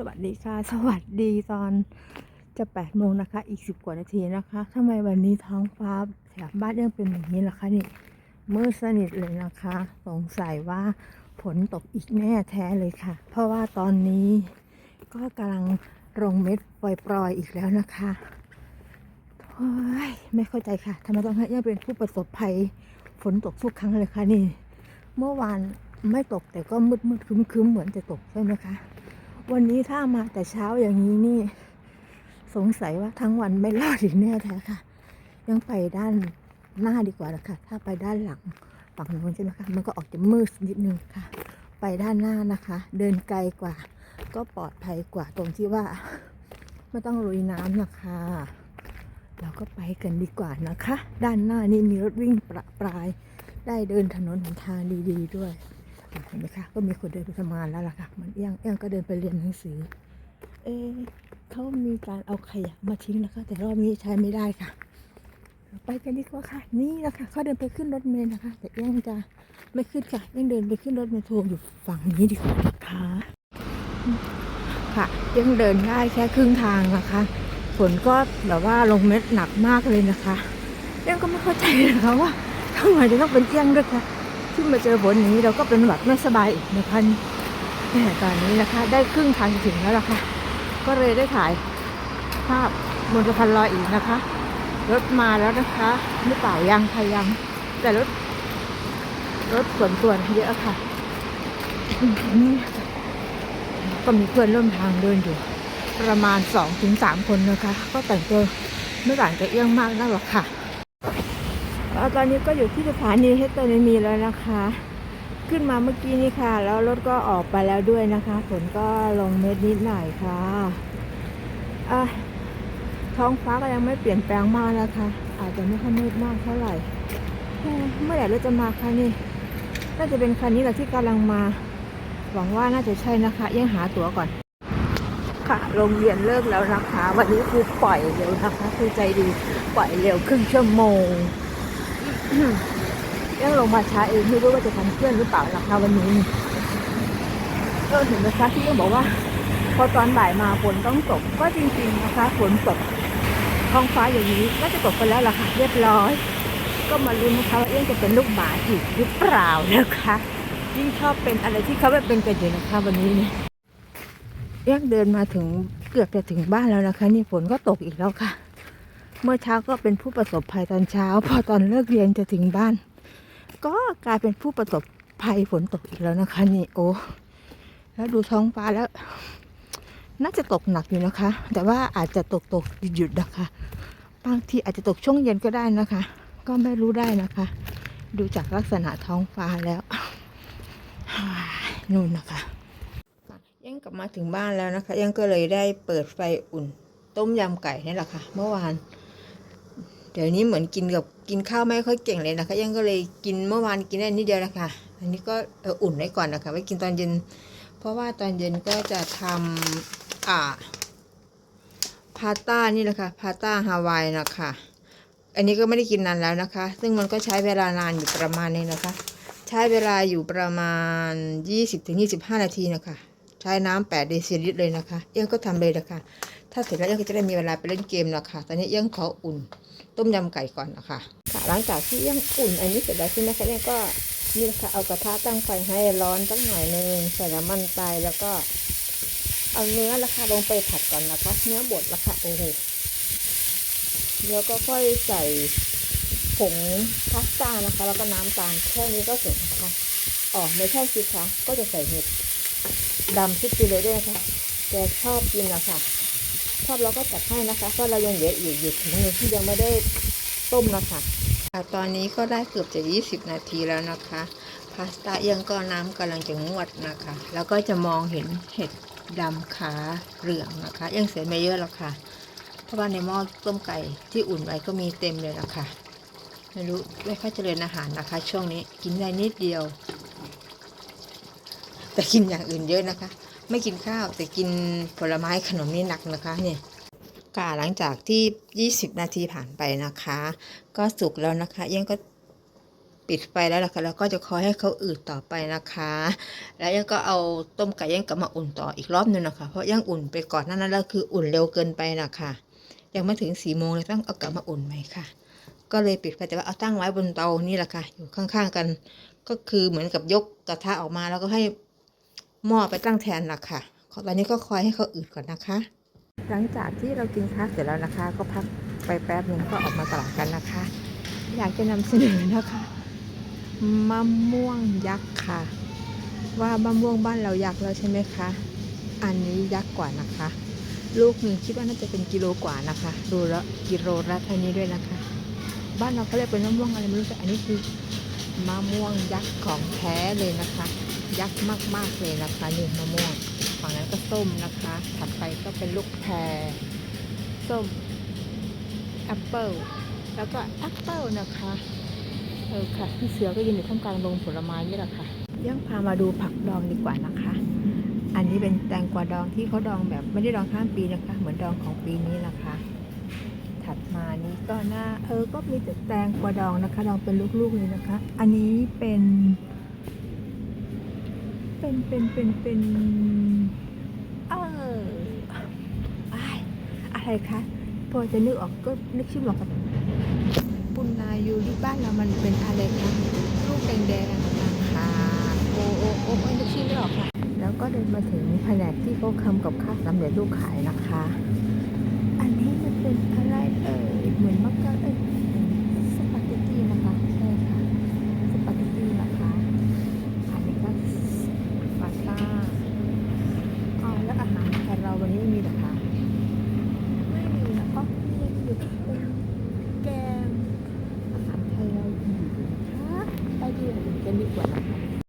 สวัสดีค่ะ สวัสดีตอนจะแปดโมงนะคะ อีกสิบกว่านาทีนะคะทำไมวันนี้ท้องฟ้าแถบบ้านยังเป็นอย่างนี้ล่ะคะนี่มืดสนิทเลยนะคะ สงสัยว่าฝนตกอีกแน่แท้เลยค่ะ เพราะว่าตอนนี้ก็กำลังลงเม็ดปล่อยๆอีกแล้วนะคะโอ้ยไม่เข้าใจค่ะทำไมต้องให้ยังเป็นผู้ประสบภัยฝนตกทุกครั้งเลยคะนี่ เมื่อวานไม่ตกแต่ก็มืดมืดๆครึ้มเหมือนจะตกใช่ไหมคะ วันนี้ถ้ามาแต่เช้าอย่างนี้นี่ สงสัยว่าทั้งวันไม่รอดอีกแน่แท้ค่ะ ยังไปด้านหน้าดีกว่านะคะ ถ้าไปด้านหลังฝั่งนู้นใช่ไหมคะ มันก็ออกจะมืดนิดนึงค่ะ ไปด้านหน้านะคะ เดินไกลกว่า ก็ปลอดภัยกว่าตรงที่ว่า ไม่ต้องลุยน้ำนะคะ เราก็ไปกันดีกว่านะคะ ด้านหน้านี่มีรถวิ่งประปราย ได้เดินถนนหนทางดี ๆด้วย เห็นไหมคะก็มีคนเดินไปทำงานแล้วล่ะค่ะ มันเอี้ยงเอี้ยงก็เดินไปเรียนหนังสือ เอ๊เขามีการเอาขยะมาทิ้งนะคะ แต่รอบนี้ใช้ไม่ได้ค่ะ ไปกันดีกว่าค่ะ นี่นะคะเขาเดินไปขึ้นรถเมล์นะคะ แต่เอี้ยงจะไม่ขึ้นค่ะเอี้ยงเดินไปขึ้นรถเมล์โทรอยู่ฝั่งนี้ดีกว่านะคะค่ะเอี้ยงเดินได้แค่ครึ่งทางนะคะฝนก็แบบว่าลงเม็ดหนักมากเลยนะคะเอี้ยงก็ไม่เข้าใจนะคะว่าทำไมจะต้องเป็นเอี้ยงด้วยค่ะ ที่มาเจอฝนอย่างนี้เราก็เป็นหวัดไม่สบายอีกนะคะแต่ตอนนี้นะคะ ได้ครึ่งทางถึงแล้วล่ะค่ะ ก็เลยได้ถ่ายภาพบนสะพานลอยอีกนะคะ รถมาแล้วนะคะหรือเปล่ายังค่ะยัง แต่รถ รถส่วนตัวเยอะค่ะก็มีเพื่อนร่วมทางเดินอยู่ ประมาณสองถึงสามคนนะคะ ก็แต่งตัวไม่ต่างจากเอี้ยงมากนักหรอกค่ะ ตอนนี้ก็อยู่ที่สถานีเฮตเตอร์มีแล้วนะคะ ขึ้นมาเมื่อกี้นี่ค่ะ แล้วรถก็ออกไปแล้วด้วยนะคะ ฝนก็ลงเม็ดนิดหน่อยค่ะอะท้องฟ้าก็ยังไม่เปลี่ยนแปลงมากนะคะ อาจจะไม่ค่อยมืดมากเท่าไหร่เมื่อไหร่เราจะมาคะนี่น่าจะเป็นคันนี้แหละที่กำลังมา หวังว่าน่าจะใช่นะคะยังหาตั๋วก่อน ค่ะโรงเรียนเลิกแล้วนะคะ วันนี้ครูปล่อยเร็วนะคะครูใจดีปล่อยเร็วครึ่งชั่วโมง ยังลงมาช้าเองไม่รู้ว่าจะทันเพื่อนหรือเปล่านะคะวันนี้ก็เห็นไหมคะที่ยังบอกว่า พอตอนบ่ายมาฝนต้องตกก็จริง ๆนะคะฝนตกท้องฟ้าอย่างนี้น่าจะตกไปแล้วล่ะค่ะเรียบร้อย ก็มาลุ้นนะคะว่าเอี้ยงจะเป็นลูกหมาอีกหรือเปล่านะคะยิ่งชอบเป็นอะไรที่เขาไม่เป็นกันอยู่นะคะวันนี้เนี่ยเอี้ยงเดินมาถึงเกือบจะถึงบ้านแล้วนะคะ นี่ฝนก็ตกอีกแล้วค่ะ เมื่อเช้าก็เป็นผู้ประสบภัยตอนเช้า พอตอนเลิกเรียนจะถึงบ้าน ก็กลายเป็นผู้ประสบภัยฝนตกอีกแล้วนะคะนี่โอ้แล้วดูท้องฟ้าแล้ว น่าจะตกหนักอยู่นะคะ แต่ว่าอาจจะตกตกหยุดหยุดๆนะคะ บางทีอาจจะตกช่วงเย็นก็ได้นะคะ ก็ไม่รู้ได้นะคะ ดูจากลักษณะท้องฟ้าแล้วนู่นนะคะยังกลับมาถึงบ้านแล้วนะคะ ยังก็เลยได้เปิดไฟอุ่น ต้มยำไก่นี่แหละค่ะ เมื่อวาน เดี๋ยวนี้เหมือนกินกับกินข้าวไม่ค่อยเก่งเลยนะคะ ยังก็เลยกินเมื่อวานกินได้นิดเดียวนะคะอันนี้ก็อุ่นไว้ก่อนนะคะไว้กินตอนเย็น เพราะว่าตอนเย็นก็จะทำอ่าพาสต้านี่แหละค่ะพาสต้าฮาวายนะคะอันนี้ก็ไม่ได้กินนานแล้วนะคะ ซึ่งมันก็ใช้เวลานานอยู่ประมาณนึงนะคะ ใช้เวลาอยู่ประมาณ 20-25 นาทีนะคะ ใช้น้ำ8เดซิลิตรเลยนะคะเอี้ยงก็ทำเลยนะคะ ถ้าเสร็จแล้วเอี้ยงก็จะได้มีเวลาไปเล่นเกมแล้วค่ะ ตอนนี้เอี้ยงขออุ่นต้มยำไก่ก่อนนะคะค่ะหลังจากที่เอี้ยงอุ่นอันนี้เสร็จแล้วใช่ไหมคะเนี่ยก็นี่นะคะเอากระทะตั้งไฟให้ร้อนสักหน่อยนึงใส่น้ำมันไปแล้วก็ เอาเนื้อละค่ะลงไปผัดก่อนนะคะเนื้อบดละค่ะโอ้โหแล้วก็ค่อยใส่ผงพาสต้านะคะ แล้วก็น้ำตาลแค่นี้ก็เสร็จนะคะอ๋อไม่ใช่สิคะก็จะใส่เห็ดดำซิปไปเลยด้วยนะคะแกชอบกินอะค่ะ ชอบเราก็จัดให้นะคะเพราะเรายังเหลืออีกอยู่ถุงนึงที่ยังไม่ได้ต้มนะคะอะตอนนี้ก็ได้เกือบจะ 20 นาทีแล้วนะคะ พาสต้าเอียงก็น้ำกำลังจะงวดนะคะ แล้วก็จะมองเห็นเห็ดดำขาเหลืองนะคะเอียงเสร็จไม่เยอะหรอกค่ะ เพราะว่าในหม้อต้มไก่ที่อุ่นไว้ก็มีเต็มเลยนะคะไม่รู้ไม่ค่อยเจริญอาหารนะคะ ช่วงนี้กินได้นิดเดียว แต่กินอย่างอื่นเยอะนะคะ ไม่กินข้าวแต่กินผลไม้ขนมนี่หนักนะคะเนี่ยกาหลังจากที่ 20 นาทีผ่านไปนะคะ ก็สุกแล้วนะคะยังก็ปิดไฟแล้วล่ะค่ะแล้วก็จะคอยให้เขาอืดต่อไปนะคะ แล้วยังก็เอาต้มไก่ย่างกลับมาอุ่นต่ออีกรอบนึงนะคะ เพราะย่างอุ่นไปก่อนนานั้นแล้วคืออุ่นเร็วเกินไปนะคะยังไม่ถึงสี่โมงเลยต้องเอากลับมาอุ่นใหม่ค่ะ ก็เลยปิดไฟแต่ว่าเอาตั้งไว้บนเตานี่แหละค่ะอยู่ข้างๆกัน ก็คือเหมือนกับยกกระทะออกมาแล้วก็ให้ หม้อไปตั้งแทนล่ะค่ะตอนนี้ก็คอยให้เขาอืดก่อนนะคะ หลังจากที่เรากินข้าวเสร็จแล้วนะคะ ก็พักไปแป๊บหนึ่งก็ออกมาตลาดกันนะคะ อยากจะนำเสนอนะคะมะม่วงยักษ์ค่ะ ว่ามะม่วงบ้านเรายักษ์แล้วใช่ไหมคะอันนี้ยักษ์กว่านะคะ ลูกหนึ่งคิดว่าน่าจะเป็นกิโลกว่านะคะ ดูแล้วกิโลละเท่านี้ด้วยนะคะ บ้านเราก็เรียกเป็นมะม่วงอะไรไม่รู้แต่อันนี้คือ มะม่วงยักษ์ของแท้เลยนะคะ ยักษ์มากๆเลยนะคะนี่มะม่วงฝั่งนั้นก็ส้มนะคะ ถัดไปก็เป็นลูกแพรส้มแอปเปิลแล้วก็แอปเปิลนะคะเออค่ะพี่เสือก็ยืนอยู่ท่ามกลางโรงผลไม้นี่แหละค่ะยังพามาดูผักดองดีกว่านะคะ อันนี้เป็นแตงกวาดองที่เขาดองแบบไม่ได้ดองข้ามปีนะคะ เหมือนดองของปีนี้นะคะ ถัดมานี้ก็หน้าเออก็มีแต่แตงกวาดองนะคะดองเป็นลูกๆเลยนะคะ อันนี้เป็น เป็นเป็นเป็นเป็นเอออ้ายอะไรคะพอจะนึกออกก็นึกชื่อบอกกับปุณนายูที่บ้านเรามันเป็นอะไรคะลูกแดงๆนะคะโอโอโอไม่นึกชื่อไม่ออกค่ะ แล้วก็เดินมาถึงแผนกที่เขาทำกับข้าวสำเร็จรูปขายนะคะ อันนี้มันเ